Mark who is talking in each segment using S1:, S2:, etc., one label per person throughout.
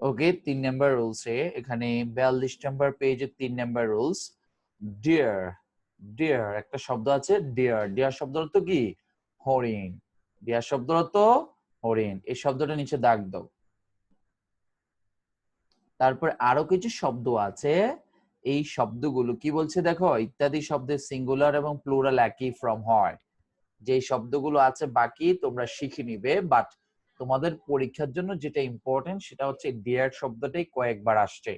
S1: ওকে, তিন number rules এ, এখানে বিয়াল্লিশ নাম্বার পেজে তিন নাম্বার রুলস ডিয়ার ডিয়ার একটা শব্দ আছে ডিয়ার ডিয়ার শব্দ অর্থ কি? হরিণ ডিয়ার শব্দ অর্থ হরিণ, এই শব্দটা নিচে দাগ দাও। তারপর আরও কিছু শব্দ আছে, এই শব্দগুলো কি বলছে দেখো, ইত্যাদি শব্দের সিঙ্গুলার এবং প্লুরাল একই ফ্রম হয়। যে শব্দগুলো আছে বাকি তোমরা শিখে নিবে বাট তোমাদের পরীক্ষার জন্য যেটা ইম্পর্টেন্ট সেটা হচ্ছে ডিয়ার শব্দটাই কয়েকবার আসছে।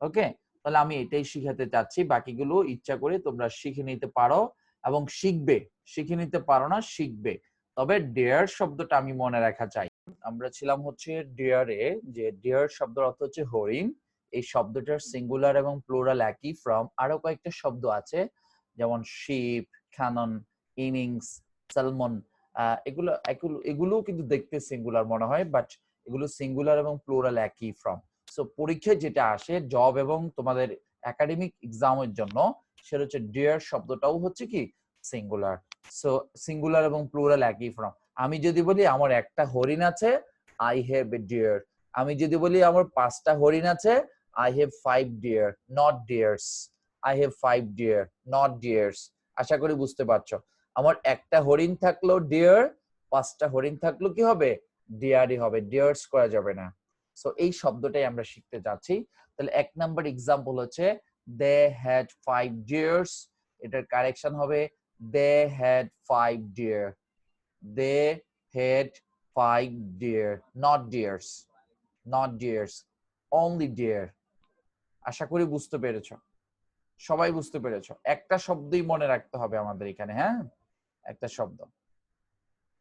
S1: ওকে তাহলে আমি এটাই শিখাতে চাচ্ছি। বাকিগুলো ইচ্ছা করে তোমরা শিখে নিতে পারো এবং শিখবে। শিখে নিতে পারো না, শিখবে। তবে ডেয়ার শব্দটা আমি মনে রাখা চাই। আমরা ছিলাম হচ্ছে ডিয়ারে যে ডিয়ার শব্দের অর্থ হচ্ছে হরিণ। এই শব্দটার সিঙ্গুলার এবং প্লোরাল একই ফ্রম আরও কয়েকটা শব্দ আছে। যেমন শিপ খ্যানন ইনিংস সালমন এগুলো এগুলোও কিন্তু দেখতে সিঙ্গুলার মনে হয় বাট এগুলো সিঙ্গুলার এবং প্লুরাল একই ফ্রম সো পরীক্ষায় যেটা আসে জব এবং তোমাদের একাডেমিক এক্সামের জন্য, সেটা হচ্ছে ডিয়ার শব্দটাও হচ্ছে কি? সিঙ্গুলার সো সিঙ্গুলার এবং প্লুরাল একই ফ্রম আমি যদি বলি আমার একটা হরিণ আছে আই হ্যাভ এ ডিয়ার আমি যদি বলি আমার পাঁচটা হরিণ আছে I have five deer not deers I have five deer not deers আশা করি বুঝতে পারছ। আমার একটা হরিণ থাকল ডিয়ার পাঁচটা হরিণ থাকল, কি হবে? ডিয়ারই হবে ডিয়ার্স করা যাবে না। সো এই শব্দটাই আমরা শিখতে যাচ্ছি। তাহলে এক নাম্বার এক্সাম্পল হচ্ছে দে হ্যাড ফাইভ ডিয়ার্স এটার কারেকশন হবে they had five deer they had five deer not deers not deers only deer আশা করি বুঝতে পেরেছ। সবাই বুঝতে পেরেছ। একটা শব্দই মনে রাখতে হবে আমাদের এখানে হ্যাঁ? একটা শব্দ।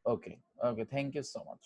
S1: Okay okay thank you so much